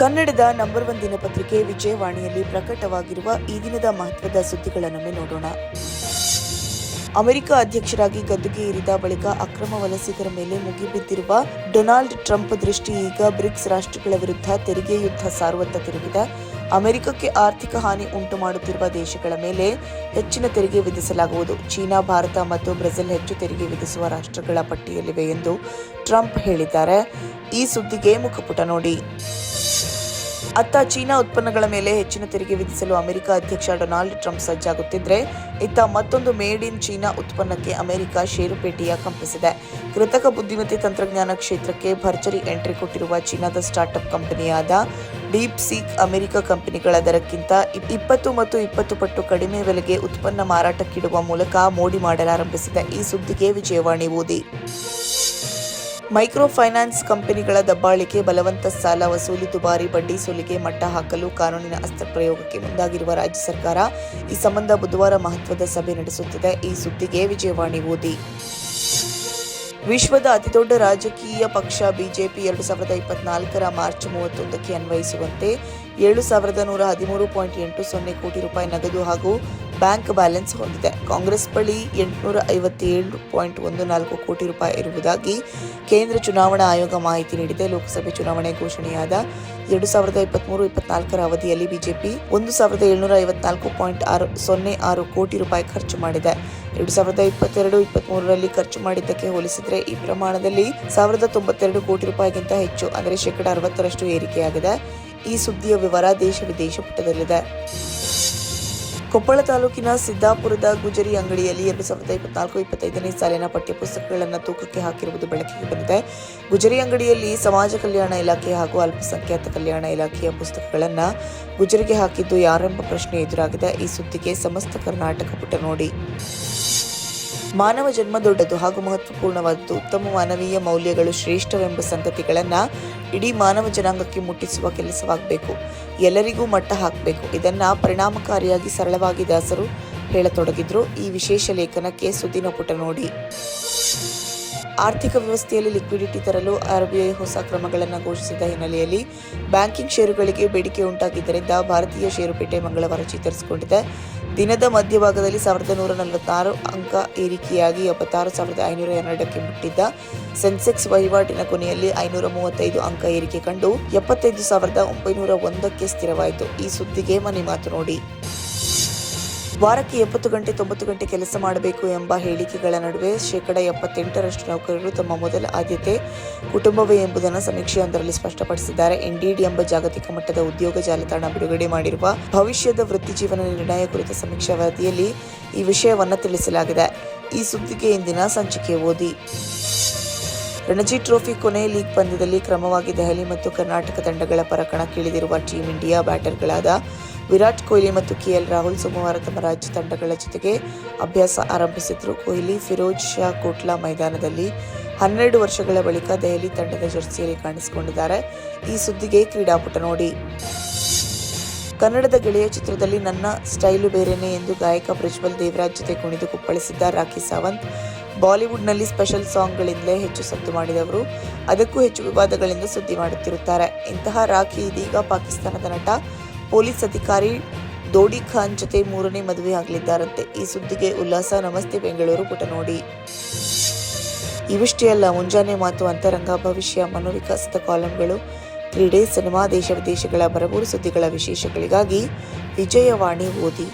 ಕನ್ನಡದ number one ದಿನಪತ್ರಿಕೆ ವಿಜಯವಾಣಿಯಲ್ಲಿ ಪ್ರಕಟವಾಗಿರುವ ಈ ದಿನದ ಮಹತ್ವದ ಸುದ್ದಿಗಳನ್ನೊಮ್ಮೆ ನೋಡೋಣ. ಅಮೆರಿಕ ಅಧ್ಯಕ್ಷರಾಗಿ ಗದ್ದುಗೆ ಏರಿದ ಬಳಿಕ ಅಕ್ರಮ ವಲಸಿಗರ ಮೇಲೆ ಮುಗಿಬಿದ್ದಿರುವ ಡೊನಾಲ್ಡ್ ಟ್ರಂಪ್ ದೃಷ್ಟಿ ಈಗ ಬ್ರಿಕ್ಸ್ ರಾಷ್ಟ್ರಗಳ ವಿರುದ್ಧ ತೆರಿಗೆ ಯುದ್ಧ ಸಾರುವತ್ತ ತಿರುಗಿದೆ. ಅಮೆರಿಕಕ್ಕೆ ಆರ್ಥಿಕ ಹಾನಿ ಉಂಟು ಮಾಡುತ್ತಿರುವ ದೇಶಗಳ ಮೇಲೆ ಹೆಚ್ಚಿನ ತೆರಿಗೆ ವಿಧಿಸಲಾಗುವುದು. ಚೀನಾ, ಭಾರತ ಮತ್ತು ಬ್ರೆಜಿಲ್ ಹೆಚ್ಚು ತೆರಿಗೆ ವಿಧಿಸುವ ರಾಷ್ಟ್ರಗಳ ಪಟ್ಟಿಯಲ್ಲಿವೆ ಎಂದು ಟ್ರಂಪ್ ಹೇಳಿದ್ದಾರೆ. ಈ ಸುದ್ದಿಗೆ ಮುಖಪುಟ ನೋಡಿ. ಅತ್ತ ಚೀನಾ ಉತ್ಪನ್ನಗಳ ಮೇಲೆ ಹೆಚ್ಚಿನ ತೆರಿಗೆ ವಿಧಿಸಲು ಅಮೆರಿಕ ಅಧ್ಯಕ್ಷ ಡೊನಾಲ್ಡ್ ಟ್ರಂಪ್ ಸಜ್ಜಾಗುತ್ತಿದ್ರೆ, ಇತ್ತ ಮತ್ತೊಂದು ಮೇಡ್ ಇನ್ ಚೀನಾ ಉತ್ಪನ್ನಕ್ಕೆ ಅಮೆರಿಕ ಷೇರುಪೇಟೆಯ ಕಂಪಿಸಿದೆ. ಕೃತಕ ಬುದ್ಧಿಮತ್ತೆ ತಂತ್ರಜ್ಞಾನ ಕ್ಷೇತ್ರಕ್ಕೆ ಭರ್ಜರಿ ಎಂಟ್ರಿ ಕೊಟ್ಟಿರುವ ಚೀನಾದ ಸ್ಟಾರ್ಟ್ಅಪ್ ಕಂಪನಿಯಾದ ಡೀಪ್ ಸೀಕ್ ಅಮೆರಿಕ ಕಂಪನಿಗಳ ದರಕ್ಕಿಂತ ಇಪ್- ಇಪ್ಪತ್ತು ಮತ್ತು ಇಪ್ಪತ್ತು ಪಟ್ಟು ಕಡಿಮೆ ಬೆಲೆಗೆ ಉತ್ಪನ್ನ ಮಾರಾಟಕ್ಕಿಡುವ ಮೂಲಕ ಮೋಡಿ ಮಾಡಲಾರಂಭಿಸಿದೆ. ಈ ಸುದ್ದಿಗೆ ವಿಜಯವಾಣಿ ಓದಿ. ಮೈಕ್ರೋ ಫೈನಾನ್ಸ್ ಕಂಪನಿಗಳ ದಬ್ಬಾಳಿಕೆ, ಬಲವಂತ ಸಾಲ ವಸೂಲಿ, ದುಬಾರಿ ಬಡ್ಡಿ ಸೋಲಿಗೆ ಮಟ್ಟ ಹಾಕಲು ಕಾನೂನಿನ ಅಸ್ತ್ರ ಪ್ರಯೋಗಕ್ಕೆ ಮುಂದಾಗಿರುವ ರಾಜ್ಯ ಸರ್ಕಾರ ಈ ಸಂಬಂಧ ಬುಧವಾರ ಮಹತ್ವದ ಸಭೆ ನಡೆಸುತ್ತಿದೆ. ಈ ಸುದ್ದಿಗೆ ವಿಜಯವಾಣಿ ಓದಿ. ವಿಶ್ವದ ಅತಿದೊಡ್ಡ ರಾಜಕೀಯ ಪಕ್ಷ ಬಿಜೆಪಿ ಎರಡು ಸಾವಿರದ ಇಪ್ಪತ್ನಾಲ್ಕರ ಮಾರ್ಚ್ ಮೂವತ್ತೊಂದಕ್ಕೆ ಅನ್ವಯಿಸುವಂತೆ ಏಳು ಸಾವಿರದ ನೂರ ಹದಿಮೂರು ಪಾಯಿಂಟ್ ಎಂಟು ಸೊನ್ನೆ ಕೋಟಿ ರೂಪಾಯಿ ನಗದು ಹಾಗೂ ಬ್ಯಾಂಕ್ ಬ್ಯಾಲೆನ್ಸ್ ಹೊಂದಿದೆ. ಕಾಂಗ್ರೆಸ್ ಬಳಿ ಎಂಟುನೂರ ಐವತ್ತೇಳು ಪಾಯಿಂಟ್ ಒಂದು ನಾಲ್ಕು ಕೋಟಿ ರೂಪಾಯಿ ಇರುವುದಾಗಿ ಕೇಂದ್ರ ಚುನಾವಣಾ ಆಯೋಗ ಮಾಹಿತಿ ನೀಡಿದೆ. ಲೋಕಸಭೆ ಚುನಾವಣೆ ಘೋಷಣೆಯಾದ ಎರಡು ಸಾವಿರದ ಇಪ್ಪತ್ಮೂರು, ಇಪ್ಪತ್ನಾಲ್ಕರ ಅವಧಿಯಲ್ಲಿ ಬಿಜೆಪಿ ಒಂದು ಸಾವಿರದ ಏಳ್ನೂರ ಐವತ್ನಾಲ್ಕು ಪಾಯಿಂಟ್ ಆರು, ಸೊನ್ನೆ ಆರು ಕೋಟಿ ರೂಪಾಯಿ ಖರ್ಚು ಮಾಡಿದೆ. ಎರಡು ಸಾವಿರದ ಇಪ್ಪತ್ತೆರಡು ಇಪ್ಪತ್ತ್ಮೂರರಲ್ಲಿ ಖರ್ಚು ಮಾಡಿದ್ದಕ್ಕೆ ಹೋಲಿಸಿದರೆ ಈ ಪ್ರಮಾಣದಲ್ಲಿ ಸಾವಿರದ ತೊಂಬತ್ತೆರಡು ಕೋಟಿ ರೂಪಾಯಿಗಿಂತ ಹೆಚ್ಚು, ಅಂದರೆ ಶೇಕಡ ಅರವತ್ತರಷ್ಟು ಏರಿಕೆಯಾಗಿದೆ. ಈ ಸುದ್ದಿಯ ವಿವರ ದೇಶ ವಿದೇಶ ಪುಟದಲ್ಲಿದೆ. ಕೊಪ್ಪಳ ತಾಲೂಕಿನ ಸಿದ್ದಾಪುರದ ಗುಜರಿ ಅಂಗಡಿಯಲ್ಲಿ ಎರಡು ಸಾವಿರದ ಇಪ್ಪತ್ನಾಲ್ಕು ಇಪ್ಪತ್ತೈದನೇ ಸಾಲಿನ ಪಠ್ಯಪುಸ್ತಕಗಳನ್ನು ತೂಕಕ್ಕೆ ಹಾಕಿರುವುದು ಬೆಳಕಿಗೆ ಬಂದಿದೆ. ಗುಜರಿ ಅಂಗಡಿಯಲ್ಲಿ ಸಮಾಜ ಕಲ್ಯಾಣ ಇಲಾಖೆ ಹಾಗೂ ಅಲ್ಪಸಂಖ್ಯಾತ ಕಲ್ಯಾಣ ಇಲಾಖೆಯ ಪುಸ್ತಕಗಳನ್ನು ಗುಜರಿಗೆ ಹಾಕಿದ್ದು ಯಾರೆಂಬ ಪ್ರಶ್ನೆ ಎದುರಾಗಿದೆ. ಈ ಸುದ್ದಿಗೆ ಸಮಸ್ತ ಕರ್ನಾಟಕ ಪುಟ ನೋಡಿ. ಮಾನವ ಜನ್ಮ ದೊಡ್ಡದು ಹಾಗೂ ಮಹತ್ವಪೂರ್ಣವಾದದ್ದು. ಉತ್ತಮ ಮಾನವೀಯ ಮೌಲ್ಯಗಳು ಶ್ರೇಷ್ಠವೆಂಬ ಸಂಗತಿಗಳನ್ನು ಇಡೀ ಮಾನವ ಜನಾಂಗಕ್ಕೆ ಮುಟ್ಟಿಸುವ ಕೆಲಸವಾಗಬೇಕು. ಎಲ್ಲರಿಗೂ ಮಟ್ಟ ಹಾಕಬೇಕು. ಇದನ್ನು ಪರಿಣಾಮಕಾರಿಯಾಗಿ ಸರಳವಾಗಿ ದಾಸರು ಹೇಳತೊಡಗಿದ್ರು. ಈ ವಿಶೇಷ ಲೇಖನಕ್ಕೆ ಸುದ್ದಿನ ಪುಟ ನೋಡಿ. ಆರ್ಥಿಕ ವ್ಯವಸ್ಥೆಯಲ್ಲಿ ಲಿಕ್ವಿಡಿಟಿ ತರಲು ಆರ್ಬಿಐ ಹೊಸ ಕ್ರಮಗಳನ್ನು ಘೋಷಿಸಿದ ಹಿನ್ನೆಲೆಯಲ್ಲಿ ಬ್ಯಾಂಕಿಂಗ್ ಷೇರುಗಳಿಗೆ ಬೇಡಿಕೆ ಉಂಟಾಗಿದ್ದರಿಂದ ಭಾರತೀಯ ಷೇರುಪೇಟೆ ಮಂಗಳವಾರ ಚೇತರಿಸಿಕೊಂಡಿದೆ. ದಿನದ ಮಧ್ಯಭಾಗದಲ್ಲಿ ಸಾವಿರದ ನೂರ ನಲವತ್ತಾರು ಅಂಕ ಏರಿಕೆಯಾಗಿ ಎಪ್ಪತ್ತಾರು ಸಾವಿರದ ಐನೂರ ಎರಡಕ್ಕೆ ಮುಟ್ಟಿದ್ದ ಸೆನ್ಸೆಕ್ಸ್ ವಹಿವಾಟಿನ ಕೊನೆಯಲ್ಲಿ ಐನೂರ ಮೂವತ್ತೈದು ಅಂಕ ಏರಿಕೆ ಕಂಡು ಎಪ್ಪತ್ತೈದು ಸಾವಿರದ ಒಂಬೈನೂರ ಒಂದಕ್ಕೆ ಸ್ಥಿರವಾಯಿತು. ಈ ಸುದ್ದಿಗೆ ಮನೆ ಮಾತು ನೋಡಿ. ವಾರಕ್ಕೆ ಎಪ್ಪತ್ತು ಗಂಟೆ, ತೊಂಬತ್ತು ಗಂಟೆ ಕೆಲಸ ಮಾಡಬೇಕು ಎಂಬ ಹೇಳಿಕೆಗಳ ನಡುವೆ ಶೇಕಡ ಎಪ್ಪತ್ತೆಂಟರಷ್ಟು ನೌಕರರು ತಮ್ಮ ಮೊದಲ ಆದ್ಯತೆ ಕುಟುಂಬವೇ ಎಂಬುದನ್ನು ಸಮೀಕ್ಷೆಯೊಂದರಲ್ಲಿ ಸ್ಪಷ್ಟಪಡಿಸಿದ್ದಾರೆ. ಎನ್ಡಿಡಿ ಎಂಬ ಜಾಗತಿಕ ಮಟ್ಟದ ಉದ್ಯೋಗ ಜಾಲತಾಣ ಬಿಡುಗಡೆ ಮಾಡಿರುವ ಭವಿಷ್ಯದ ವೃತ್ತಿ ಜೀವನ ನಿರ್ಣಯ ಕುರಿತ ಸಮೀಕ್ಷಾ ವರದಿಯಲ್ಲಿ ಈ ವಿಷಯವನ್ನು ತಿಳಿಸಲಾಗಿದೆ. ಈ ಸುದ್ದಿಗೆ ಇಂದಿನ ಸಂಚಿಕೆ ಓದಿ. ರಣಜಿ ಟ್ರೋಫಿ ಕೊನೆ ಲೀಗ್ ಪಂದ್ಯದಲ್ಲಿ ಕ್ರಮವಾಗಿ ದೆಹಲಿ ಮತ್ತು ಕರ್ನಾಟಕ ತಂಡಗಳ ಪರ ಕಣಕ್ಕಿಳಿದಿರುವ ಟೀಂ ಇಂಡಿಯಾ ಬ್ಯಾಟರ್ಗಳಾದ ವಿರಾಟ್ ಕೊಹ್ಲಿ ಮತ್ತು ಕೆಎಲ್ ರಾಹುಲ್ ಸೋಮವಾರ ತಮ್ಮ ರಾಜ್ಯ ತಂಡಗಳ ಜೊತೆಗೆ ಅಭ್ಯಾಸ ಆರಂಭಿಸಿದ್ರು. ಕೊಹ್ಲಿ ಫಿರೋಜ್ ಶಾ ಕೋಟ್ಲಾ ಮೈದಾನದಲ್ಲಿ ಹನ್ನೆರಡು ವರ್ಷಗಳ ಬಳಿಕ ದೆಹಲಿ ತಂಡದ ಜರ್ಸಿಯಲ್ಲಿ ಕಾಣಿಸಿಕೊಂಡಿದ್ದಾರೆ. ಈ ಸುದ್ದಿಗೆ ಕ್ರೀಡಾಪುಟ ನೋಡಿ. ಕನ್ನಡದ ಗೆಳೆಯ ಚಿತ್ರದಲ್ಲಿ ನನ್ನ ಸ್ಟೈಲು ಬೇರೆನೆ ಎಂದು ಗಾಯಕ ಪ್ರಜ್ವಲ್ ದೇವರಾಜ್ ಜೊತೆ ಕುಣಿದು ಕುಪ್ಪಳಿಸಿದ್ದ ರಾಖಿ ಸಾವಂತ್, ಬಾಲಿವುಡ್ನಲ್ಲಿ ಸ್ಪೆಷಲ್ ಸಾಂಗ್ಗಳಿಂದಲೇ ಹೆಚ್ಚು ಸದ್ದು ಮಾಡಿದವರು. ಅದಕ್ಕೂ ಹೆಚ್ಚು ವಿವಾದಗಳಿಂದ ಸುದ್ದಿ ಮಾಡುತ್ತಿರುತ್ತಾರೆ. ಇಂತಹ ರಾಖಿ ಇದೀಗ ಪಾಕಿಸ್ತಾನದ ನಟ ಪೊಲೀಸ್ ಅಧಿಕಾರಿ ದೋಡಿ ಖಾನ್ ಜೊತೆ ಮೂರನೇ ಮದುವೆ ಆಗಲಿದ್ದಾರಂತೆ. ಈ ಸುದ್ದಿಗೆ ಉಲ್ಲಾಸ. ನಮಸ್ತೆ, ಬೆಂಗಳೂರು ಪುಟ ನೋಡಿ ಇವಿಷ್ಟೇ ಅಲ್ಲ, ಮುಂಜಾನೆ ಮಾತು ಅಂತರಂಗ, ಭವಿಷ್ಯ ಮನೋವಿಕಾಸದ ಕಾಲಂಗಳು, ಕ್ರೀಡೆ, ಸಿನಿಮಾ, ದೇಶ ವಿದೇಶಗಳ ಬರಬೂರು ಸುದ್ದಿಗಳ ವಿಶೇಷಗಳಿಗಾಗಿ ವಿಜಯವಾಣಿ ಓದಿ.